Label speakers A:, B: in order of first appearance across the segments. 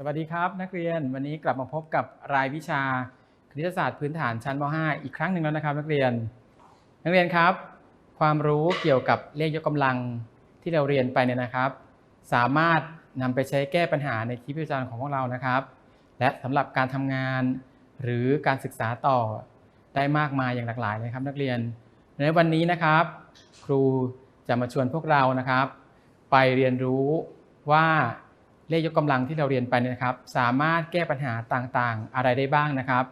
A: สวัสดีครับนักเรียนวันนี้กลับมาพบกับรายวิชาคณิตศาสตร์พื้นฐานชั้นม .5 อีกครั้งหนึ่งแล้วนะครับ นักเรียน นักเรียนครับ ความรู้เกี่ยวกับเลขยกกำลังที่เราเรียนไปเนี่ยนะครับ สามารถนำไปใช้แก้ปัญหาในคลิปวิจารณ์ของพวกเรานะครับ และสำหรับการทำงานหรือการศึกษาต่อได้มากมายอย่างหลากหลายเลยครับ นักเรียนในวันนี้นะครับ ครูจะมาชวนพวกเรานะครับ ไปเรียนรู้ว่า เลขยกกำลังที่เราเรียนไปนะครับ สามารถแก้ปัญหาต่างๆ อะไรได้บ้างนะครับ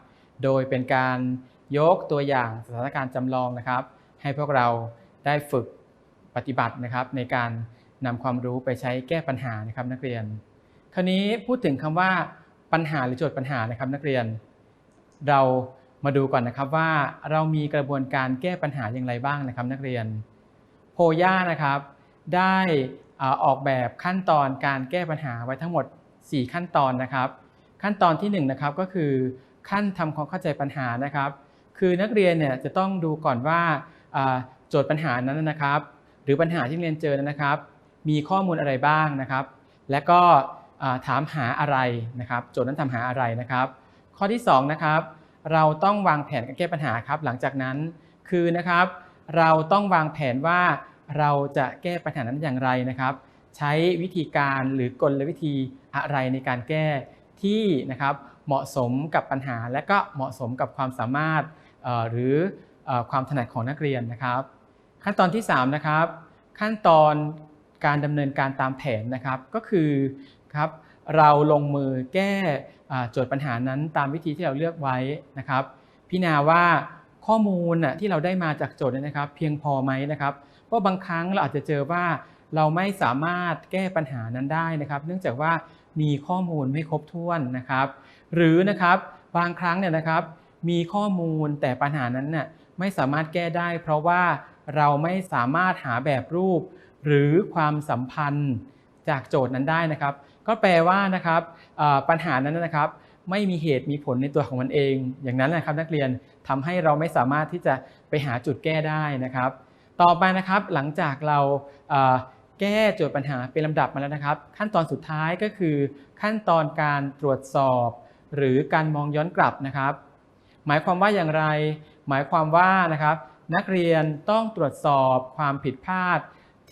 A: โดยเป็นการยกตัวอย่างสถานการณ์จำลองนะครับ ให้พวกเราได้ฝึกปฏิบัตินะครับ ในการนำความรู้ไปใช้แก้ปัญหานะครับนักเรียน คราวนี้พูดถึงคำว่าปัญหาหรือโจทย์ปัญหานะครับ นักเรียน เรามาดูก่อนนะครับว่าเรามีกระบวนการแก้ปัญหาอย่างไรบ้างนะครับ นักเรียน โพย่านะครับ ได้ ออกแบบขั้นตอนการแก้ปัญหาไว้ทั้งหมด 4 ขั้นตอนนะครับ ขั้นตอนที่1นงนะครับก็คือขั้นทำความเข้าใจปัญหานะครับ คือนักเรียนเนี่ยจะต้องดูก่อนว่าโจทย์ปัญหานั้นนะครับ หรือปัญหาที่เรียนเจอนะครับ มีข้อมูลอะไรบ้างนะครับ และก็ถามหาอะไรนะครับ โจทย์นั้นถามหาอะไรนะครับ ข้อที่2นะครับเราต้องวางแผนการแก้ปัญหาครับ หลังจากนั้นคือนะครับ เราต้องวางแผนว่า เราจะแก้ปัญหานั้นอย่างไรนะครับ ใช้วิธีการหรือกลวิธีอะไรในการแก้ที่นะครับเหมาะสมกับปัญหา และก็เหมาะสมกับความสามารถหรือความถนัดของนักเรียนนะครับ ขั้นตอนที่3นะครับขั้นตอนการดำเนินการตามแผนนะครับก็คือครับเราลงมือแก้โจทย์ปัญหานั้นตามวิธีที่เราเลือกไว้นะครับ พิจารณาว่า ข้อมูลน่ะที่เราได้มาจากโจทย์เนยนะครับ เพียงพอไหมนะครับเพราะบางครั้งเราอาจจะเจอว่าเราไม่สามารถแก้ปัญหานั้นได้นะครับ เนื่องจากว่ามีข้อมูลไม่ครบถ้วนนะครับ หรือนะครับบางครั้งเนี่ยนะครับ มีข้อมูลแต่ปัญหานั้นน่ะไม่สามารถแก้ได้ เพราะว่าเราไม่สามารถหาแบบรูป หรือความสัมพันธ์จากโจทย์นั้นได้นะครับ ก็แปลว่านะครับปัญหานั้นนะครับ ไม่มีเหตุมีผลในตัวของมันเอง อย่างนั้นนะครับนักเรียน ทำให้เราไม่สามารถที่จะไปหาจุดแก้ได้นะครับ ต่อไปนะครับหลังจากเราแก้โจทย์ปัญหาเป็นลำดับมาแล้วนะครับ ขั้นตอนสุดท้ายก็คือขั้นตอนการตรวจสอบ หรือการมองย้อนกลับนะครับ หมายความว่าอย่างไร หมายความว่านะครับนักเรียนต้องตรวจสอบความผิดพลาด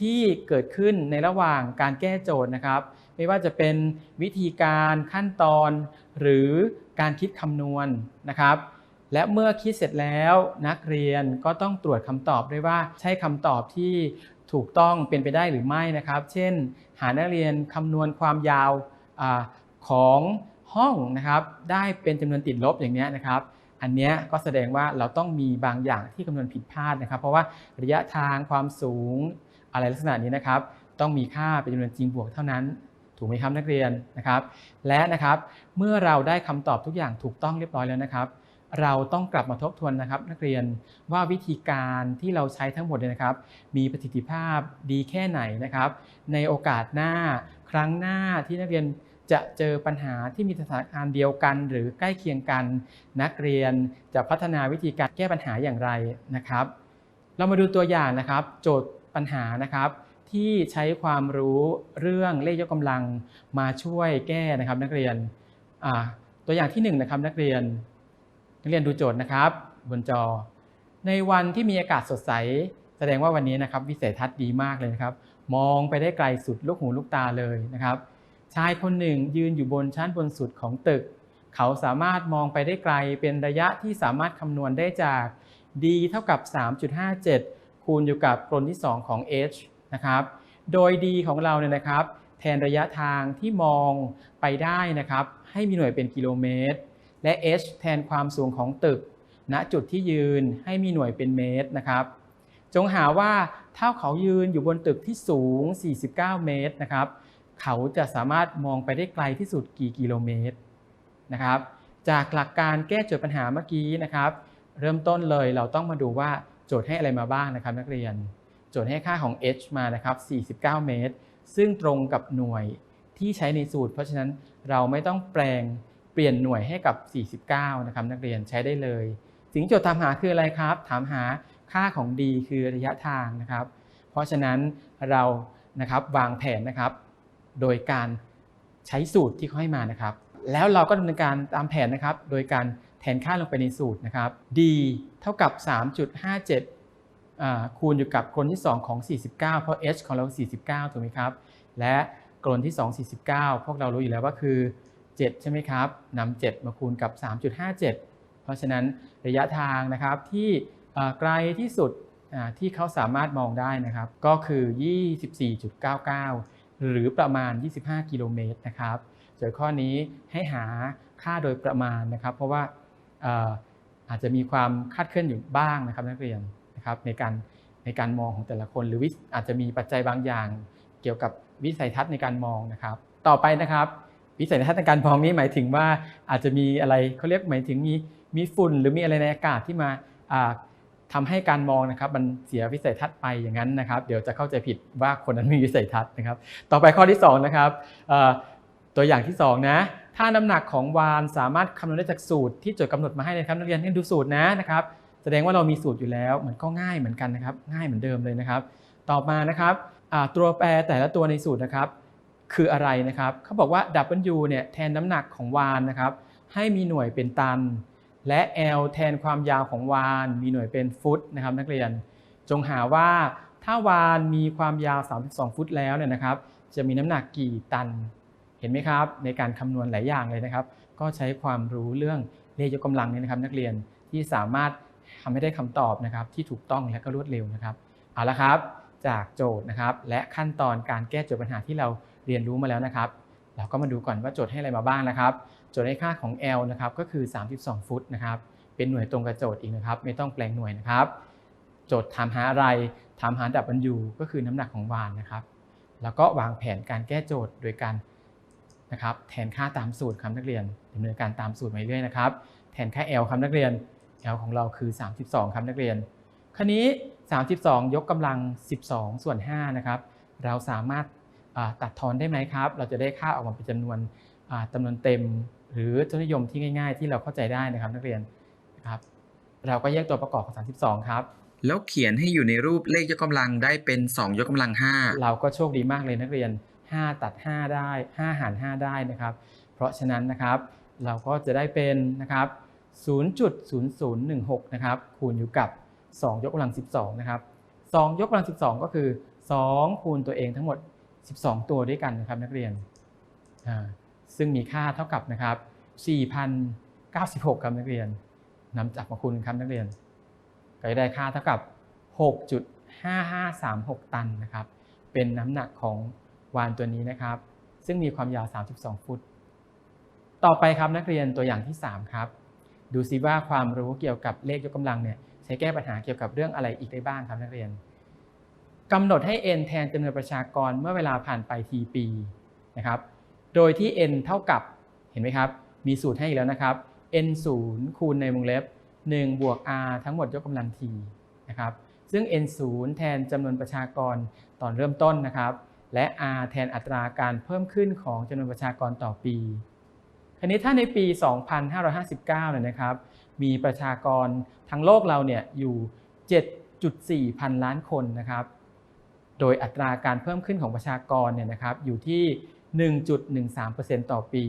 A: ที่เกิดขึ้นในระหว่างการแก้โจทย์นะครับ ไม่ว่าจะเป็นวิธีการขั้นตอน หรือการคิดคำนวณนะครับ และเมื่อคิดเสร็จแล้วนักเรียนก็ต้องตรวจคำตอบด้วยว่าใช่คำตอบที่ถูกต้องเป็นไปได้หรือไม่นะครับ เช่น หานักเรียนคำนวณความยาวอของห้องนะครับ ได้เป็นจำนวนติดลบอย่างนี้นะครับ อันนี้ก็แสดงว่าเราต้องมีบางอย่างที่คำนวณผิดพลาดนะครับ เพราะว่าระยะทางความสูงอะไรลักษณะนี้นะครับ ต้องมีค่าเป็นจำนวนจริงบวกเท่านั้นถูกไหมครับนักเรียนนะครับ และนะครับเมื่อเราได้คำตอบทุกอย่างถูกต้องเรียบร้อยแล้วนะครับ เราต้องกลับมาทบทวนนะครับ นักเรียนว่าวิธีการที่เราใช้ทั้งหมดเนี่ยนะครับ มีประสิทธิภาพดีแค่ไหนนะครับ ในโอกาสหน้าครั้งหน้าที่นักเรียนจะเจอปัญหาที่มีสถานการณ์เดียวกัน หรือใกล้เคียงกัน นักเรียนจะพัฒนาวิธีการแก้ปัญหาอย่างไรนะครับ เรามาดูตัวอย่างนะครับ โจทย์ปัญหานะครับ ที่ใช้ความรู้เรื่องเลขยกกำลังมาช่วยแก้นะครับ นักเรียนตัวอย่างที่หนึ่งนะครับนักเรียน นักเรียนดูโจทย์นะครับ บนจอ ในวันที่มีอากาศสดใส แสดงว่าวันนี้นะครับวิสัยทัศน์ดีมากเลยนะครับ มองไปได้ไกลสุดลูกหูลูกตาเลยนะครับ ชายคนหนึ่งยืนอยู่บนชั้นบนสุดของตึก เขาสามารถมองไปได้ไกลเป็นระยะที่สามารถคำนวณได้จาก d เท่ากับ 3.57 คูณอยู่กับกลที่ 2 ของ h นะครับ โดย d ของเราเนี่ยนะครับ แทนระยะทางที่มองไปได้นะครับ ให้มีหน่วยเป็นกิโลเมตร และ h แทนความสูงของตึก ณจุดที่ยืนให้มีหน่วยเป็นเมตรนะครับ จงหาว่าถ้าเขายืนอยู่บนตึกที่สูง 49 เมตรนะครับ เขาจะสามารถมองไปได้ไกลที่สุดกี่กิโลเมตรนะครับ จากหลักการแก้โจทย์ปัญหาเมื่อกี้นะครับ เริ่มต้นเลยเราต้องมาดูว่าโจทย์ให้อะไรมาบ้างนะครับนักเรียน โจทย์ให้ค่าของ h มานะครับ 49 เมตร ซึ่งตรงกับหน่วยที่ใช้ในสูตร เพราะฉะนั้นเราไม่ต้องแปลง เปลี่ยนหน่วยให้กับ 49 นะครับนักเรียนใช้ได้เลย สิ่งที่โจทย์ถามหาคืออะไรครับ ถามหาค่าของ d คือระยะทางนะครับ เพราะฉะนั้นเรานะครับวางแผนนะครับ โดยการใช้สูตรที่เขาให้มานะครับ แล้วเราก็ดำเนินการตามแผนนะครับ โดยการแทนค่าลงไปในสูตรนะครับ d เท่ากับ 3.57อคูณอยู่กับกลนที่ 2 ของ 49 เพราะ h ของเรา 49 ถูกไหมครับ และกลนที่ 2 49 พวกเรารู้อยู่แล้วว่าคือ 7 ใช่ไหมครับนำ7มาคูณกับ 3.57 เพราะฉะนั้นระยะทางนะครับที่ไกลที่สุดที่เขาสามารถมองได้นะครับ ก็คือ 24.99 หรือประมาณ 25 กิโลเมตรนะครับโจทย์ข้อนี้ให้หาค่าโดยประมาณนะครับ เพราะว่าเอ่ออาจจะมีความคาดเคลื่อนอยู่บ้างนะครับนักเรียนนะครับในการในการมองของแต่ละคน หรือวิอาจจะมีปัจจัยบางอย่าง เกี่ยวกับวิสัยทัศน์ในการมองนะครับ ต่อไปนะครับ วิสัยทัศน์ในการมองนี้หมายถึงว่าอาจจะมีอะไรเขาเรียกหมายถึงมีมีฝุ่นหรือมีอะไรในอากาศที่มาอ่าทำให้การมองนะครับมันเสียวิสัยทัศน์ไปอย่างนั้นนะครับ เดี๋ยวจะเข้าใจผิดว่าคนนั้นมีวิสัยทัศน์นะครับ ต่อไปข้อที่สองนะครับตัวอย่างที่สองนะถ้าน้ำหนักของวานสามารถคำนวณได้จากสูตรที่โจทย์กำหนดมาให้นะครับนักเรียนให้ดูสูตรนะนะครับ แสดงว่าเรามีสูตรอยู่แล้วมันก็ง่ายเหมือนกันนะครับ ง่ายเหมือนเดิมเลยนะครับ ต่อมานะครับตัวแปรแต่ละตัวในสูตรนะครับ คืออะไรนะครับเขาบอกว่า W เนี่ยแทนน้ำหนักของวานนะครับให้มีหน่วยเป็นตัน และ L แทนความยาวของวาน มีหน่วยเป็นฟุตนะครับนักเรียน จงหาว่าถ้าวานมีความยาว 32 ฟุตแล้วเนี่ยนะครับจะมีน้ำหนักกี่ตัน เห็นไหมครับในการคำนวณหลายอย่างเลยนะครับ ก็ใช้ความรู้เรื่องเลขยกกำลังเนี่ยนะครับ นักเรียนที่สามารถทำให้ได้คำตอบนะครับที่ถูกต้องและก็รวดเร็วนะครับเอาละครับ จากโจทย์นะครับและขั้นตอนการแก้โจทย์ปัญหาที่เรา เรียนรู้มาแล้วนะครับ เราก็มาดูก่อนว่าโจทย์ให้อะไรมาบ้างนะครับ โจทย์ให้ค่าของ L นะครับก็คือ 32 ฟุตนะครับ เป็นหน่วยตรงกับโจทย์อีกนะครับ ไม่ต้องแปลงหน่วยนะครับ โจทย์ถามหาอะไร ถามหา W ก็คือน้ำหนักของวานนะครับ แล้วก็วางแผนการแก้โจทย์โดยการนะครับแทนค่าตามสูตรครับนักเรียนดำเนินการตามสูตรมาเรื่อยนะครับ แทนค่า L ครับนักเรียน L ของเราคือ 32 ครับนักเรียนคราวนี้ 32 ยกกำลัง 12 ส่วน 5 นะครับ เราสามารถ ตัดทอนได้ไหมครับ เราจะได้ค่าออกมาเป็นจำนวนอ่าจำนวนเต็ม หรือจำนวนนิยมที่ง่าย ๆ ที่เราเข้าใจได้นะครับนักเรียนนะครับเราก็แยกตัวประกอบของ 32 ครับ
B: แล้วเขียนให้อยู่ในรูปเลขยกกำลังได้เป็น 2 ยกกำลัง
A: เราก็โชคดีมากเลยนักเรียน 5 ตัด 5 ได้ 5 หาร 5 ได้นะครับ เพราะฉะนั้นนะครับ เราก็จะได้เป็นนะครับ 0.0016 นะครับ คูณอยู่กับ 2 ยกกำลัง 12 นะครับ 2 ยกกำลัง 12 ก็คือ 2 คูณตัวเองทั้งหมด 12 ตัวด้วยกันนะครับนักเรียน ซึ่งมีค่าเท่ากับนะครับ4,096ครับนักเรียนนำจากมาคูณครับนักเรียน ก็จะได้ค่าเท่ากับ 6.5536 ตันนะครับ เป็นน้ำหนักของวานตัวนี้นะครับ ซึ่งมีความยาว 32 ฟุต ต่อไปครับนักเรียนตัวอย่างที่ 3 ครับ ดูซิว่าความรู้เกี่ยวกับเลขยกกำลังเนี่ยใช้แก้ปัญหาเกี่ยวกับเรื่องอะไรอีกได้บ้างครับนักเรียน กำหนดให้ n แทนจำนวนประชากรเมื่อเวลาผ่านไป t ปีนะครับ โดยที่ n เท่ากับ เห็นไหมครับ มีสูตรให้อีกแล้วนะครับ n 0คูณในวงเล็บ 1 บวก r ทั้งหมดยกกำลัง t นะครับ ซึ่ง n 0แทนจำนวนประชากรตอนเริ่มต้นนะครับ และ r แทนอัตราการเพิ่มขึ้นของจำนวนประชากรต่อปี คราวนี้ถ้าในปี 2559เนี่ยนะครับ มีประชากรทั้งโลกเราเนี่ยอยู่ 7.4 พันล้านคนนะครับ โดยอัตราการเพิ่มขึ้นของประชากรเนี่ยนะครับอยู่ที่ 1.13%ต่อปี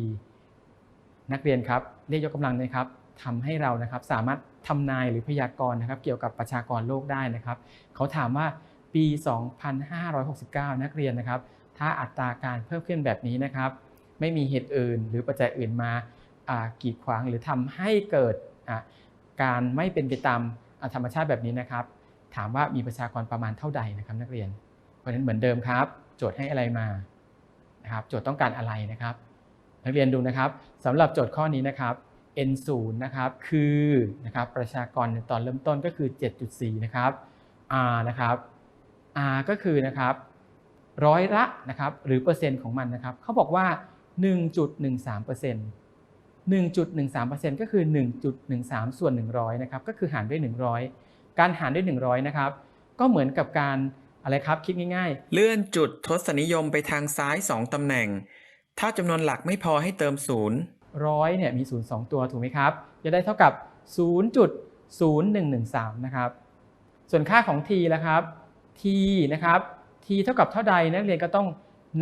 A: นักเรียนครับเลขยกยกกำลังนะครับทำให้เรานะครับสามารถทำนายหรือพยากรณ์นะครับ เกี่ยวกับประชากรโลกได้นะครับ เขาถามว่าปี 2569 นักเรียนนะครับ ถ้าอัตราการเพิ่มขึ้นแบบนี้นะครับ ไม่มีเหตุอื่น หรือปัจจัยอื่นมากีดขวางหรือทำให้เกิดการไม่เป็นไปตามธรรมชาติแบบนี้นะครับ ถามว่ามีประชากรประมาณเท่าใดนะครับนักเรียน ราะฉะนั้นเหมือนเดิมครับ โจทย์ให้อะไรมานะครับ โจทย์ต้องการอะไรนะครับนักเรียนดูนะครับสำหรับโจทย์ข้อนี้นะครับ n 0นะครับคือนะครับประชากรในตอนเริ่มต้นก็คือ 7.4 นะครับ r นะครับ r ก็คือนะครับร้อยละนะครับหรือเปอร์เซ็นต์ของมันนะครับเขาบอกว่า 1.13% 1.13%ก็คือ 1.13 ส่วน 100 นะครับ ก็คือหารด้วย 100 การหารด้วย 100 นะครับ ก็เหมือนกับการ อะไรครับ คิดง่าย
B: 5เลื่อนจุดทศนิยมไปทางซ้าย 2 ตำแหน่ง ถ้าจำนวนหลักไม่พอให้เติม 0
A: ร้อยเนี่ยมี 0 2 ตัวถูกไหมครับ จะได้เท่ากับ 0.0113 นะครับ ส่วนค่าของ t แล้วครับ t นะครับ t เท่ากับเท่าใดนักเรียนก็ต้อง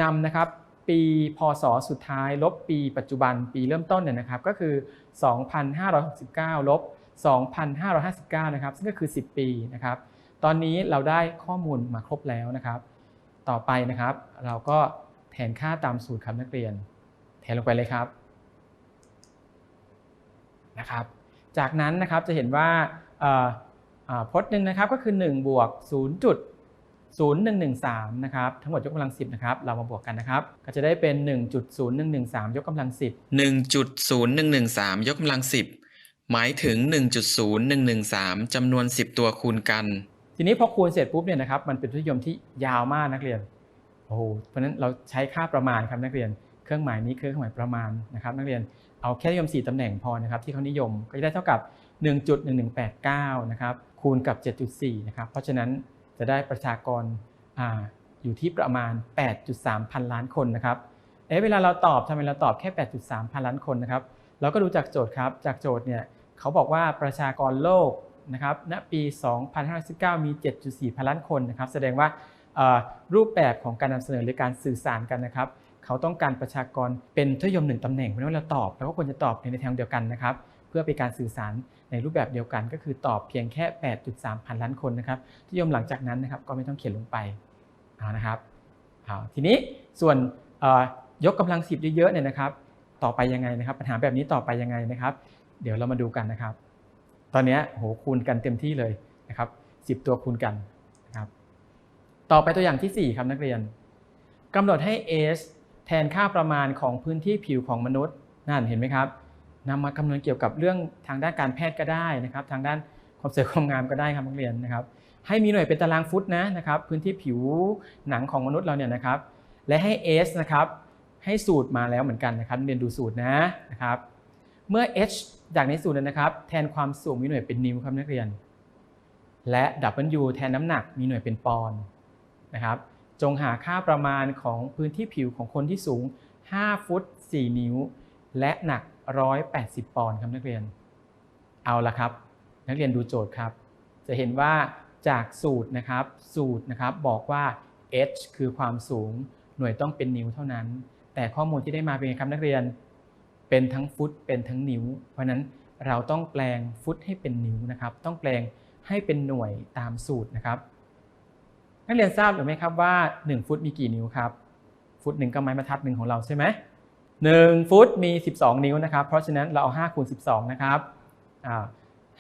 A: นำนะครับ ปีพศสุดท้าย ลบปีปัจจุบันปีเริ่มต้นเนี่ยนะครับ ก็คือ 2,569 ลบ 2,559 นะครับ ซึ่งก็คือ 10 ปีนะครับ ตอนนี้เราได้ข้อมูลมาครบแล้วนะครับ ต่อไปนะครับ เราก็แทนค่าตามสูตรครับนักเรียน แทนลงไปเลยครับนะครับ จากนั้นนะครับจะเห็นว่าพจน์หนึ่งนะครับก็คือ1บวก0.0113นะครับทั้งหมดยกกำลัง 10นะครับเรามาบวกกันนะครับ ก็จะได้เป็น 1.0113 ยกกำลัง 10
B: 1.0113 ยกกำลัง 10 หมายถึง 1.0113จำนวน 10 ตัวคูณกัน
A: ทีนี้พอคูณเสร็จปุ๊บเนี่ยนะครับมันเป็นทุนนิยมที่ยาวมากนักเรียนโอ้โหเพราะฉะนั้นเราใช้ค่าประมาณครับนักเรียน เครื่องหมายนี้คือเครื่องหมายประมาณนะครับนักเรียนเอาแค่นิยม 4ตำแหน่งพอนะครับที่เขานิยมก็จะได้เท่ากับ 1.1189นะครับคูณกับ 7.4นะครับเพราะฉะนั้นจะได้ประชากรอ่าอยู่ที่ประมาณ 8.3 พันล้านคนนะครับเอ๊ะเวลาเราตอบทำไมเราตอบแค่ 8.3 พันล้านคนนะครับเราก็ดูจากโจทย์ครับจากโจทย์เนี่ยเขาบอกว่าประชากรโลก นะครับณปี 2519 มี 7.4 พันล้านคนนะครับแสดงว่ารูปแบบของการนำเสนอหรือการสื่อสารกันนะครับ เขาต้องการประชากรเป็นทศนิยมหนึ่งตำแหน่งเพราะฉะนั้นเราตอบเราก็ควรจะตอบในทางเดียวกันนะครับ เพื่อเป็นการสื่อสารในรูปแบบเดียวกันก็คือตอบเพียงแค่ 8.3 พันล้านคนนะครับทศนิยมหลังจากนั้นนะครับก็ไม่ต้องเขียนลงไปนะครับทีนี้ส่วนยกกำลัง10เยอะๆเนี่ยนะครับ ต่อไปยังไงนะครับ ปัญหาแบบนี้ต่อไปยังไงนะครับ เดี๋ยวเรามาดูกันนะครับ ตอนนี้โหคูณกันเต็มที่เลยนะครับ 10 ตัวคูณกันนะครับต่อไปตัวอย่างที่ 4 ครับนักเรียนกำหนดให้ s แทนค่าประมาณของพื้นที่ผิวของมนุษย์นั่นเห็นไหมครับนำมาคำนวณเกี่ยวกับเรื่องทางด้านการแพทย์ก็ได้นะครับ ทางด้านความสวยความงามก็ได้ครับนักเรียนนะครับ ให้มีหน่วยเป็นตารางฟุตนะนะครับ พื้นที่ผิวหนังของมนุษย์เราเนี่ยนะครับ และให้ s นะครับให้สูตรมาแล้วเหมือนกันนะครับเรียนดูสูตรนะนะครับ เมื่อ h จากในสูตรนะครับ แทนความสูงมีหน่วยเป็นนิ้วครับนักเรียน และ w แทนน้ำหนักมีหน่วยเป็นปอนด์นะครับ จงหาค่าประมาณของพื้นที่ผิวของคนที่สูง 5 ฟุต 4 นิ้ว และหนัก 180 ปอนด์ครับนักเรียน เอาละครับ นักเรียนดูโจทย์ครับ จะเห็นว่าจากสูตรนะครับ สูตรนะครับบอกว่า h คือความสูง หน่วยต้องเป็นนิ้วเท่านั้น แต่ข้อมูลที่ได้มาเป็นไงครับนักเรียน เป็นทั้งฟุตเป็นทั้งนิ้ว เพราะนั้นเราต้องแปลงฟุตให้เป็นนิ้วนะครับ ต้องแปลงให้เป็นหน่วยตามสูตรนะครับ นักเรียนทราบหรือไม่ครับว่า 1 ฟุตมีกี่นิ้วครับ ฟุตหนึ่งก็ไม้บรรทัดหนึ่งของเราใช่ไหมหนึ่งฟุตมี 12 นิ้วนะครับ เพราะฉะนั้นเราเอา5คูณ12 นะครับอ่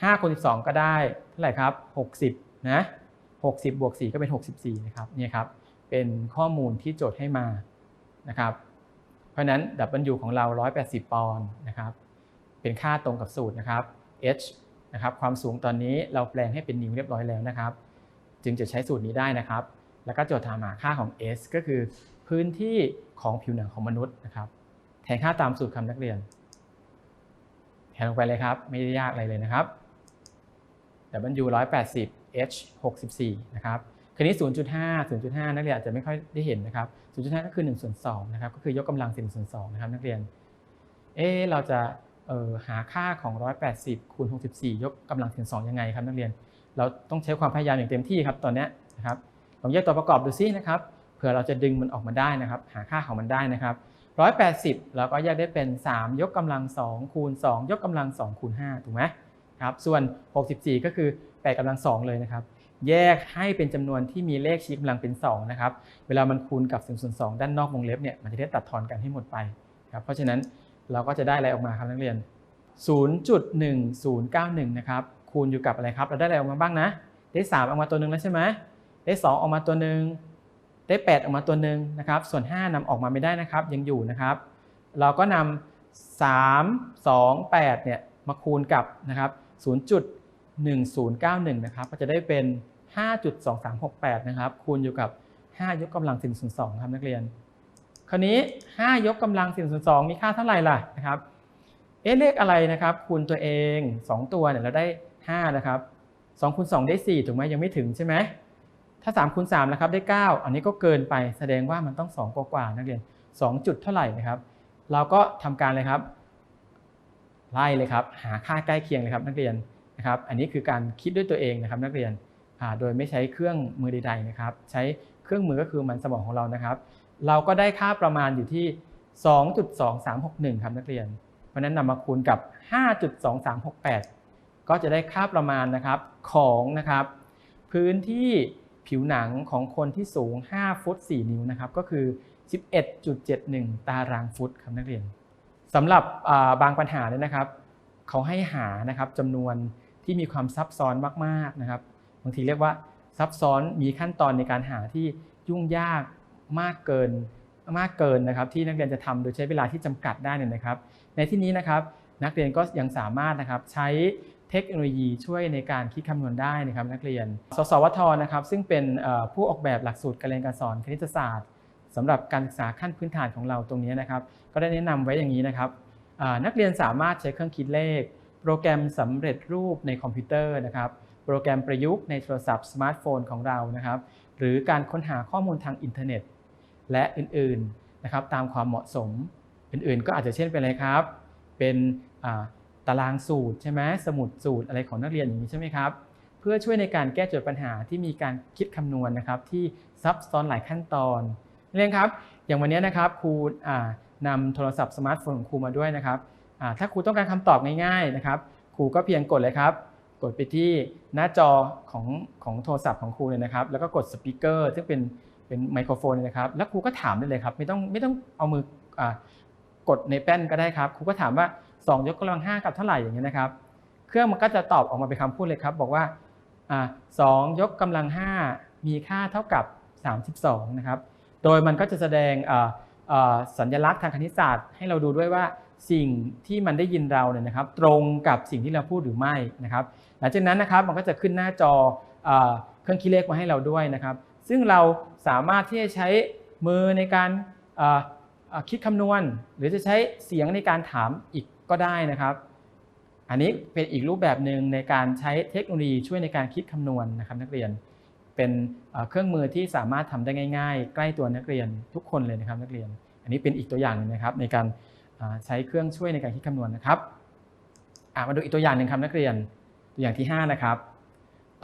A: าคูณ12 ก็ได้เท่าไหร่ครับ 60 นะ 60 บวก 4 ก็เป็น 64 นะครับ เนี่ยครับ เป็นข้อมูลที่โจทย์ให้มานะครับ เพราะฉะนั้น W ของเรา 180 ปอนด์นะครับ เป็นค่าตรงกับสูตรนะครับ h นะครับความสูงตอนนี้เราแปลงให้เป็นนิ้วเรียบร้อยแล้วนะครับ จึงจะใช้สูตรนี้ได้นะครับ แล้วก็โจทย์ถามหาค่าของ s ก็คือพื้นที่ของผิวหนังของมนุษย์นะครับ แทนค่าตามสูตรคำนักเรียน แทนลงไปเลยครับ ไม่ได้ยากอะไรเลยนะครับ W 180 H 64 นะครับ คืนนี้ 0.5 0.5 นักเรียนอาจจะไม่ค่อยได้เห็นนะครับ 0.5 ก็คือ1ส่วน2นะครับ ก็คือยกกำลัง1ส่วน2นะครับนักเรียน เอ๊เราจะหาค่าของ 180คูณ64 ยกกำลังถึง2ยังไงครับนักเรียน เราต้องใช้ความพยายามอย่างเต็มที่ครับตอนนี้นะครับ ลองแยกตัวประกอบดูซินะครับ เผื่อเราจะดึงมันออกมาได้นะครับ หาค่าของมันได้นะครับ 180 เราก็แยกได้เป็น 3 ยกกำลัง2คูณ2ยกกำลัง2คูณ5ถูกไหมครับ ส่วน 64 ก็คือ8กำลัง2เลยนะครับ แยกให้เป็นจำนวนที่มีเลขชี้กำลังเป็น2นะครับ เวลามันคูณกับ0ส่วน2ด้านนอกวงเล็บเนี่ยมันจะได้ตัดทอนกันให้หมดไปครับ เพราะฉะนั้นเราก็จะได้อะไรออกมาครับนักเรียน 0.1091 นะครับ คูณอยู่กับอะไรครับ เราได้อะไรออกมาบ้างนะ ได้ 3 ออกมาตัวหนึ่งแล้วใช่ไหมได้ 2 ออกมาตัวหนึ่งได้ 8 ออกมาตัวหนึ่งนะครับ ส่วน 5นำออกมาไม่ได้นะครับ ยังอยู่นะครับ เราก็นำ3 2 8 เนี่ยมาคูณกับนะครับ0.1091 นะครับ ก็จะได้เป็น 5.2368 นะครับ คูณอยู่กับ 5 ยกกำลัง4ส่วน2ครับนักเรียน คราวนี้ 5 ยกกำลัง4ส่วน2มีค่าเท่าไหร่ล่ะนะครับ เอ๊ะเลขอะไรนะครับ คูณตัวเอง 2 ตัวเนี่ยเราได้ 5 นะครับ2คูณ2ได้ 4 ถูกไหมยังไม่ถึงใช่ไหม ถ้า3คูณ3นะครับได้ 9 อันนี้ก็เกินไปแสดงว่ามันต้อง 2 กว่าๆนักเรียน 2 จุดเท่าไหร่นะครับ เราก็ทำการเลยครับ ไล่เลยครับ หาค่าใกล้เคียงเลยครับนักเรียนนะครับ อันนี้คือการคิดด้วยตัวเองนะครับนักเรียน โดยไม่ใช้เครื่องมือใดๆนะครับ ใช้เครื่องมือก็คือมันสมองของเรานะครับ เราก็ได้ค่าประมาณอยู่ที่ 2.2361 ครับนักเรียน เพราะนั้นนำมาคูณกับ 5.2368 ก็จะได้ค่าประมาณนะครับของนะครับพื้นที่ผิวหนังของคนที่สูง 5 ฟุต 4 นิ้วนะครับ ก็คือ 11.71 ตารางฟุตครับนักเรียนสำหรับบางปัญหาเนี่ยนะครับ เขาให้หานะครับจำนวนที่มีความซับซ้อนมากๆนะครับ บางทีเรียกว่าซับซ้อนมีขั้นตอนในการหาที่ยุ่งยากมากเกินมากเกินนะครับ ที่นักเรียนจะทำโดยใช้เวลาที่จำกัดได้เนี่ยนะครับ ในที่นี้นะครับนักเรียนก็ยังสามารถนะครับใช้เทคโนโลยีช่วยในการคิดคำนวณได้นะครับนักเรียน สสวทนะครับซึ่งเป็นผู้ออกแบบหลักสูตรการเรียนการสอนคณิตศาสตร์สำหรับการศึกษาขั้นพื้นฐานของเราตรงนี้นะครับ ก็ได้แนะนำไว้อย่างนี้นะครับนักเรียนสามารถใช้เครื่องคิดเลข โปรแกรมสำเร็จรูปในคอมพิวเตอร์นะครับ โปรแกรมประยุกต์ในโทรศัพท์สมาร์ทโฟนของเรานะครับ หรือการค้นหาข้อมูลทางอินเทอร์เน็ต และอื่นๆนะครับตามความเหมาะสม อื่นๆ ก็อาจจะเช่นเป็นอะไรครับ เป็นตารางสูตรใช่ไหมสมุดสูตรอะไรของนักเรียนอย่างนี้ใช่ไหมครับ เพื่อช่วยในการแก้โจทย์ปัญหาที่มีการคิดคำนวณนะครับที่ซับซ้อนหลายขั้นตอนนักเรียนครับ อย่างวันนี้นะครับครูนำโทรศัพท์สมาร์ทโฟนของครูมาด้วยนะครับถ้าครูต้องการคำตอบง่ายๆนะครับครูก็เพียงกดเลยครับ กดไปที่หน้าจอของของโทรศัพท์ของครูเลยนะครับ แล้วก็กดสปีกเกอร์ซึ่งเป็นเป็นไมโครโฟนนะครับ แล้วครูก็ถามได้เลยครับไม่ต้องไม่ต้องเอามือกดในแป้นก็ได้ครับครูก็ถามว่า 2 ยกกำลัง5กับเท่าไหร่อย่างเงี้ยนะครับ เครื่องมันก็จะตอบออกมาเป็นคำพูดเลยครับ บอกว่าสองยกกำลัง 5 มีค่าเท่ากับ 32นะครับโดยมันก็จะแสดงสัญลักษณ์ทางคณิตศาสตร์ให้เราดูด้วยว่า สิ่งที่มันได้ยินเราเนี่ยนะครับ ตรงกับสิ่งที่เราพูดหรือไม่นะครับ หลังจากนั้นนะครับมันก็จะขึ้นหน้าจอเครื่องคิดเลขมาให้เราด้วยนะครับ ซึ่งเราสามารถที่จะใช้มือในการคิดคำนวณ หรือจะใช้เสียงในการถามอีกก็ได้นะครับ อันนี้เป็นอีกรูปแบบหนึ่งในการใช้เทคโนโลยีช่วยในการคิดคำนวณนะครับ นักเรียนเป็นเครื่องมือที่สามารถทำได้ง่าย ๆ ใกล้ตัวนักเรียนทุกคนเลยนะครับ นักเรียน อันนี้เป็นอีกตัวอย่างหนึงนะครับ ในการ ใช้เครื่องช่วยในการคิดคำนวณนะครับมาดูอีกตัวอย่างหนึ่งครับนักเรียนตัวอย่างที่ 5 นะครับ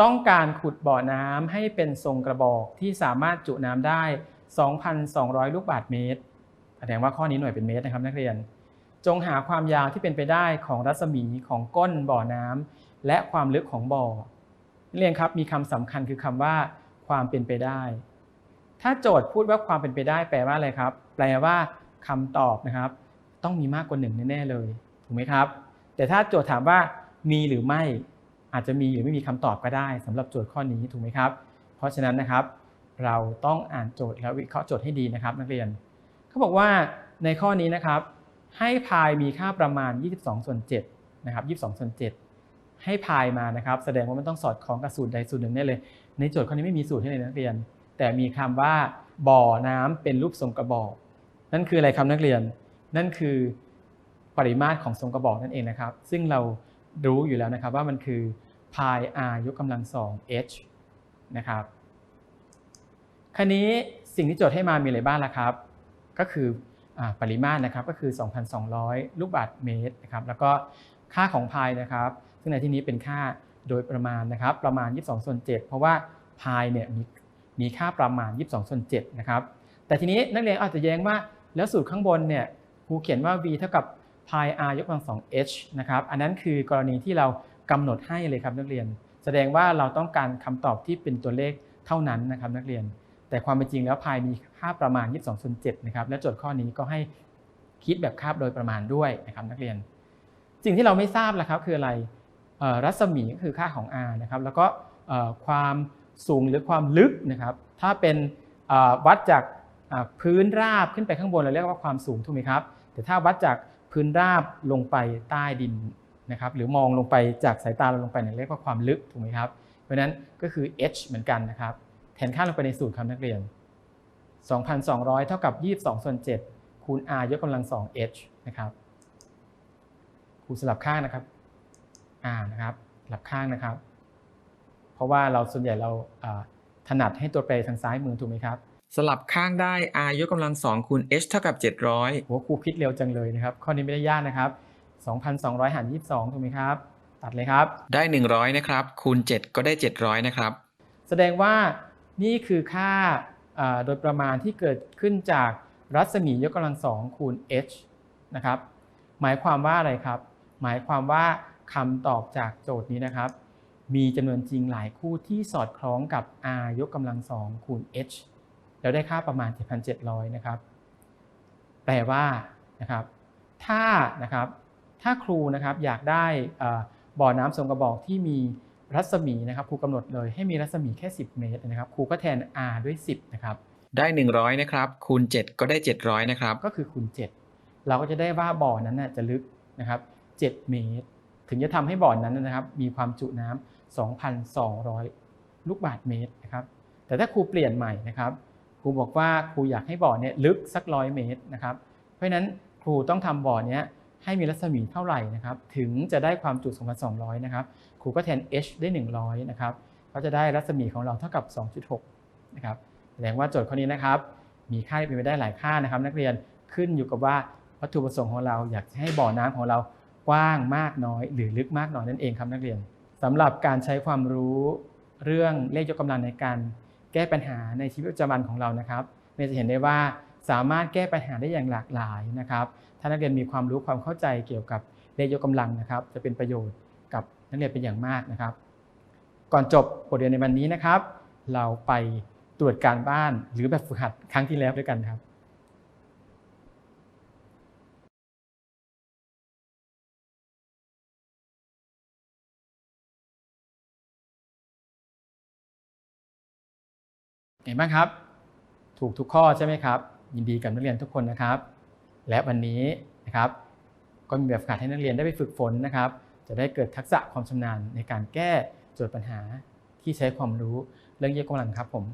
A: ต้องการขุดบ่อน้ำให้เป็นทรงกระบอกที่สามารถจุน้ำได้ 2,200 ลูกบาศก์เมตร แสดงว่าข้อนี้หน่วยเป็นเมตรนะครับ นักเรียน จงหาความยาวที่เป็นไปได้ของรัศมีของก้นบ่อน้ำและความลึกของบ่อนักเรียนครับมีคำสำคัญคือคำว่า ความเป็นไปได้ ถ้าโจทย์พูดว่าความเป็นไปได้ แปลว่าอะไรครับ แปลว่าคำตอบนะครับ ต้องมีมากกว่าหนึ่งแน่ๆเลยถูกไหมครับ แต่ถ้าโจทย์ถามว่ามีหรือไม่อาจจะมีหรือไม่มีคำตอบก็ได้สำหรับโจทย์ข้อนี้ถูกไหมครับ เพราะฉะนั้นนะครับ เราต้องอ่านโจทย์แล้ววิเคราะห์โจทย์ให้ดีนะครับ นักเรียนเขาบอกว่าในข้อนี้นะครับ ให้พายมีค่าประมาณ 22ส่วน7นะครับ22ส่วน7ให้พายมานะครับ แสดงว่ามันต้องสอดคล้องกับสูตรใดสูตรหนึ่งแน่เลย ในโจทย์ข้อนี้ไม่มีสูตรให้เลยนักเรียน แต่มีคำว่าบ่อน้ำเป็นรูปทรงกระบอกนั่นคืออะไรครับนักเรียน นั่นคือปริมาตรของทรงกระบอกนั่นเองนะครับ ซึ่งเรารู้อยู่แล้วนะครับว่ามันคือ pi r ยกกำลัง2 h นะครับคราวนี้สิ่งที่โจทย์ให้มามีอะไรบ้างล่ะครับ ก็คืออปริมาตรนะครับก็คือ 2,200 ลูกบาศก์เมตรนะครับแล้วก็ค่าของพายนะครับ ซึ่งในที่นี้เป็นค่าโดยประมาณนะครับ ประมาณ 22 ส่วน 7 เพราะว่าพายเนี่ยมีมีค่าประมาณ 22 ส่วน 7 นะครับ แต่ทีนี้นักเรียนอาจจะแย้งว่าแล้วสูตรข้างบนเนี่ย ครูเขียนว่า v เท่ากับ pi r ยกกำลัง2 h นะครับ อันนั้นคือกรณีที่เรากำหนดให้เลยครับนักเรียน แสดงว่าเราต้องการคำตอบที่เป็นตัวเลขเท่านั้นนะครับนักเรียน แต่ความเป็นจริงแล้วพายมีค่าประมาณ 22ส่วน7นะครับ และโจทย์ข้อนี้ก็ให้คิดแบบคาบโดยประมาณด้วยนะครับนักเรียน สิ่งที่เราไม่ทราบล่ะครับคืออะไรรัศมีก็คือค่าของ r นะครับ แล้วก็ความสูงหรือความลึกนะครับ ถ้าเป็นวัดจากพื้นราบขึ้นไปข้างบนเราเรียกว่าความสูงถูกไหมครับ แต่ถ้าวัดจากพื้นราบลงไปใต้ดินนะครับหรือมองลงไปจากสายตาเราลงไปเนี่ยเรียกว่าความลึกถูกไหมครับ เพราะนั้นก็คือ h เหมือนกันนะครับแทนค่าลงไปในสูตรครับนักเรียน 2,200 เท่ากับ 22ส่วน7คูณ r ยกกำลัง 2 h นะครับครูสลับข้างนะครับ r นะครับสลับข้างนะครับ เพราะว่าเราส่วนใหญ่เราถนัดให้ตัวแปรทางซ้ายมือถูกไหมครับ
B: สลับข้างได้ r ยกกำลัง2คูณ h เท่ากับ 700
A: โหครูคิดเร็วจังเลยนะครับ ข้อนี้ไม่ได้ยากนะครับ 2,200 หาร 22 ถูกไหมครับ ตัดเลยครับ
B: ได้ 100 นะครับ คูณ 7 ก็ได้ 700 นะครับ
A: แสดงว่านี่คือค่าอ่าโดยประมาณที่เกิดขึ้นจากรัศมียกกำลังสองคูณ h นะครับ หมายความว่าอะไรครับ หมายความว่าคำตอบจากโจทย์นี้นะครับ มีจำนวนจริงหลายคู่ที่สอดคล้องกับ r ยกกำลังสองคูณ h แล้วได้ค่าประมาณ 7,700 นะครับ แปลว่านะครับ ถ้านะครับ ถ้าครูนะครับอยากได้เอ่อบ่อน้ำทรงกระบอกที่มีรัศมีนะครับ ครูกำหนดเลยให้มีรัศมีแค่ 10 เมตรนะครับ ครูก็แทน r ด้วย 10 นะครับ
B: ได้ 100 นะครับ คูณ 7 ก็ได้ 700 นะครับ
A: ก็คือคูณ 7 เราก็จะได้ว่าบ่อนั้นน่ะจะลึกนะครับ 7 เมตร ถึงจะทำให้บ่อนั้นนะครับ มีความจุน้ำ2,200 ลูกบาศก์เมตรนะครับ แต่ถ้าครูเปลี่ยนใหม่นะครับ ครูบอกว่าครูอยากให้บ่อเนี้ยลึกสักร้อยเมตรนะครับ เพราะฉะนั้นครูต้องทำบ่อเนี้ยให้มีรัศมีเท่าไหร่นะครับ ถึงจะได้ความจุ2,200 นะครับ ครูก็แทน h ได้ 100 นะครับ ก็จะได้รัศมีของเราเท่ากับ 2.6 นะครับ แสดงว่าโจทย์ข้อนี้นะครับ มีค่าที่เป็นไปได้หลายค่านะครับ นักเรียนขึ้นอยู่กับว่าวัตถุประสงค์ของเราอยากจะให้บ่อน้ำของเรากว้างมากน้อย หรือลึกมากน้อยนั่นเองครับนักเรียนสำหรับการใช้ความรู้เรื่องเลขยกกำลังในการ แก้ปัญหาในชีวิตประจำวันของเรานะครับเราจะเห็นได้ว่าสามารถแก้ปัญหาได้อย่างหลากหลายนะครับ ถ้านักเรียนมีความรู้ความเข้าใจเกี่ยวกับเลขยกกำลังนะครับ จะเป็นประโยชน์กับนักเรียนเป็นอย่างมากนะครับ ก่อนจบบทเรียนในวันนี้นะครับ เราไปตรวจการบ้านหรือแบบฝึกหัดครั้งที่แล้วด้วยกันครับ เห็นไหมครับ ถูกทุกข้อใช่ไหมครับ ยินดีกับนักเรียนทุกคนนะครับ และวันนี้นะครับ ก็มีแบบฝึกหัดให้นักเรียนได้ไปฝึกฝนนะครับ จะได้เกิดทักษะความชำนาญในการแก้โจทย์ปัญหาที่ใช้ความรู้เรื่องเยกกำลังครับผม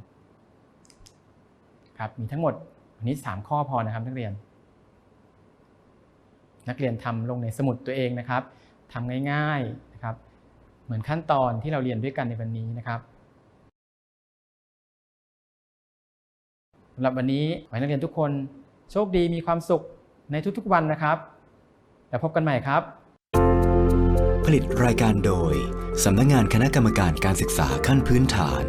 A: ครับมีทั้งหมดวันนี้ 3 ข้อพอนะครับนักเรียน นักเรียนทำลงในสมุดตัวเองนะครับทำง่ายๆนะครับ เหมือนขั้นตอนที่เราเรียนด้วยกันในวันนี้นะครับ สำหรับวันนี้ขอให้นักเรียนทุกคนโชคดีมีความสุขในทุกๆวันนะครับ แล้วพบกันใหม่ครับ
C: ผลิตรายการโดยสำนักงานคณะกรรมการการศึกษาขั้นพื้นฐาน